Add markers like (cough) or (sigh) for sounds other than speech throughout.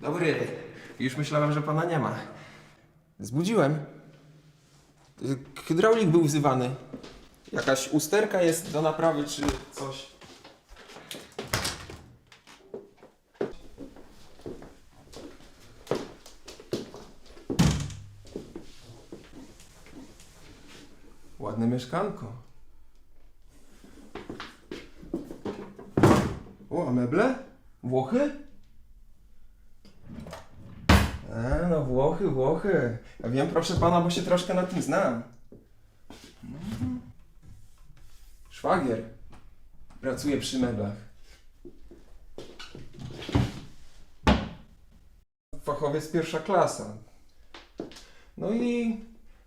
Dobry. Już myślałem, że pana nie ma. Zbudziłem. Y, Hydraulik był wzywany. Jakaś usterka jest do naprawy czy coś. Ładne mieszkanko. O, a meble? Włochy? A, no Włochy, Włochy. Ja wiem, proszę pana, bo się troszkę na tym znam. Mhm. Szwagier. Pracuje przy meblach. Fachowiec pierwsza klasa. No i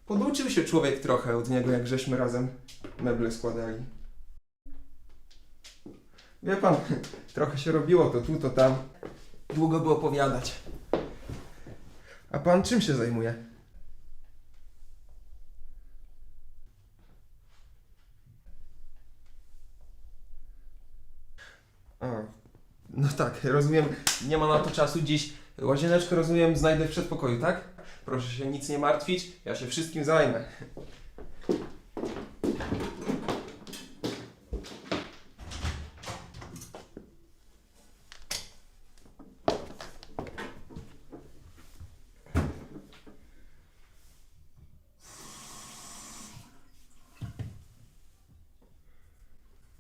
poduczył się człowiek trochę od niego, jak żeśmy razem meble składali. Wie pan, (laughs) trochę się robiło to tu, to tam. Długo by opowiadać. A pan czym się zajmuje? No tak, rozumiem, nie ma na to czasu dziś. Łazieneczkę, rozumiem, znajdę w przedpokoju, tak? Proszę się nic nie martwić, ja się wszystkim zajmę.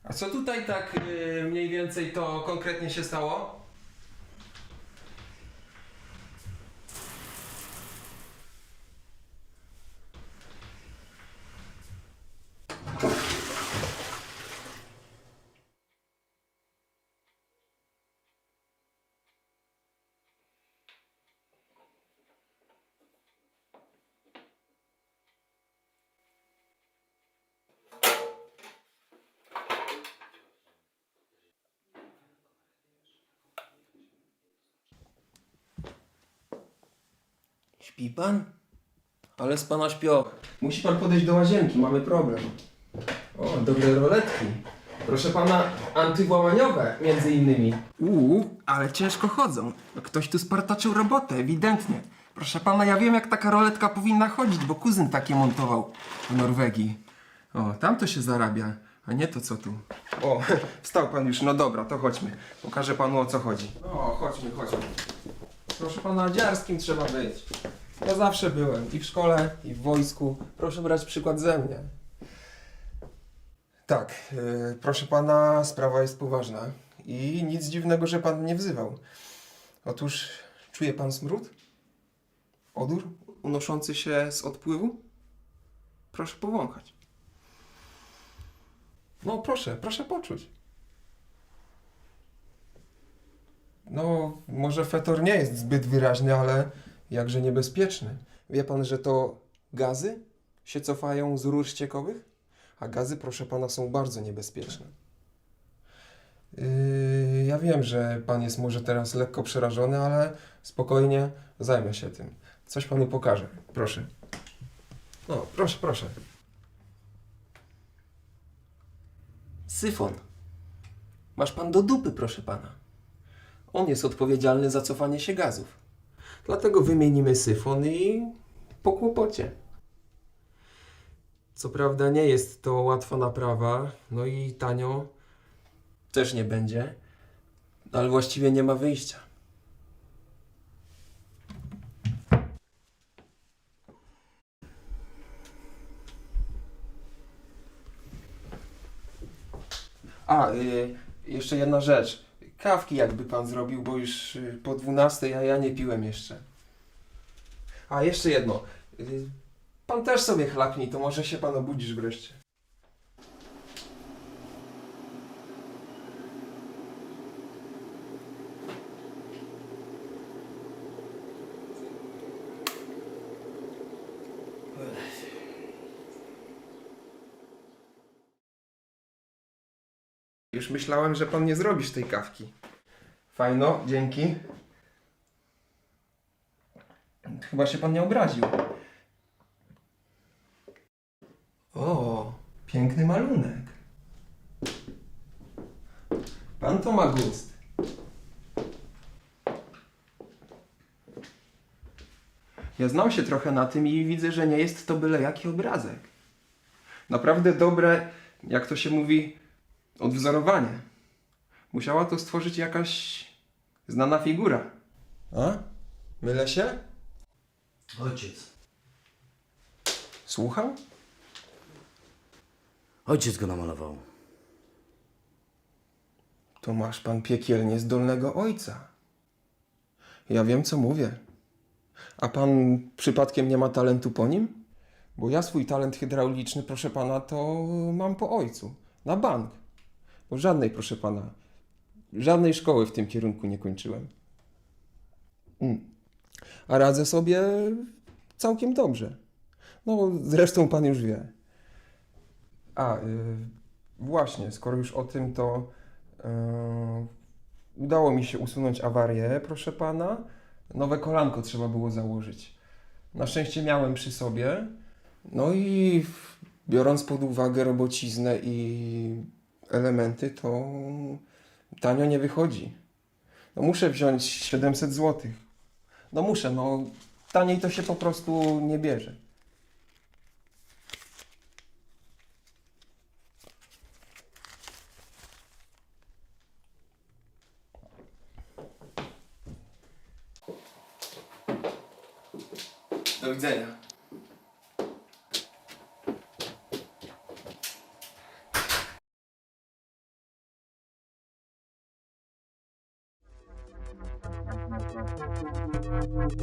A co tutaj tak yy, mniej więcej to konkretnie się stało? Śpi pan? Ale z pana śpioch. Musi pan podejść do łazienki, mamy problem. O, dobre roletki. Proszę pana, antywłamaniowe między innymi. Uuu, ale ciężko chodzą. Ktoś tu spartaczył robotę, ewidentnie. Proszę pana, ja wiem jak taka roletka powinna chodzić, bo kuzyn takie montował w Norwegii. O, tam to się zarabia, a nie to co tu. O, (laughs) wstał pan już, no dobra, to chodźmy. Pokażę panu o co chodzi. O, chodźmy, chodźmy. Proszę pana, dziarskim trzeba być. Ja zawsze byłem i w szkole, i w wojsku. Proszę brać przykład ze mnie. Tak, yy, proszę pana, sprawa jest poważna. I nic dziwnego, że pan mnie wzywał. Otóż czuje pan smród? Odór unoszący się z odpływu? Proszę powąchać. No proszę, proszę poczuć. No, może fetor nie jest zbyt wyraźny, ale jakże niebezpieczny. Wie pan, że to gazy się cofają z rur ściekowych? A gazy, proszę pana, są bardzo niebezpieczne. Yy, ja wiem, że pan jest może teraz lekko przerażony, ale spokojnie zajmę się tym. Coś panu pokażę. Proszę. No, proszę, proszę. Syfon. Masz pan do dupy, proszę pana. On jest odpowiedzialny za cofanie się gazów. Dlatego wymienimy syfon i po kłopocie. Co prawda nie jest to łatwa naprawa, no i tanio też nie będzie, ale właściwie nie ma wyjścia. A, y, jeszcze jedna rzecz. Kawki jakby pan zrobił, bo już y, po 12, a ja nie piłem jeszcze. A, jeszcze jedno. Y, Pan też sobie chlapnij, to może się pan obudzisz wreszcie. Już myślałem, że pan nie zrobisz tej kawki. Fajno, dzięki. Chyba się pan nie obraził. O, piękny malunek. Pan to ma gust. Ja znam się trochę na tym i widzę, że nie jest to byle jaki obrazek. Naprawdę dobre, jak to się mówi, odwzorowanie. Musiała to stworzyć jakaś znana figura. A? Mylę się? Ojciec. Słucham? Ojciec go namalował. To masz pan piekielnie zdolnego ojca. Ja wiem, co mówię. A pan przypadkiem nie ma talentu po nim? Bo ja swój talent hydrauliczny, proszę pana, to mam po ojcu. Na bank. Bo żadnej, proszę pana, żadnej szkoły w tym kierunku nie kończyłem. Mm. A radzę sobie całkiem dobrze. No, zresztą pan już wie. A, y, właśnie, skoro już o tym, to Eee, udało mi się usunąć awarię, proszę pana. Nowe kolanko trzeba było założyć. Na szczęście miałem przy sobie. No i biorąc pod uwagę robociznę i elementy, to tanio nie wychodzi. No muszę wziąć 700 zł. No muszę, no taniej to się po prostu nie bierze. Do widzenia. Thank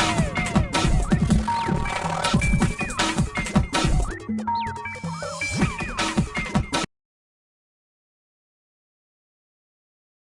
you.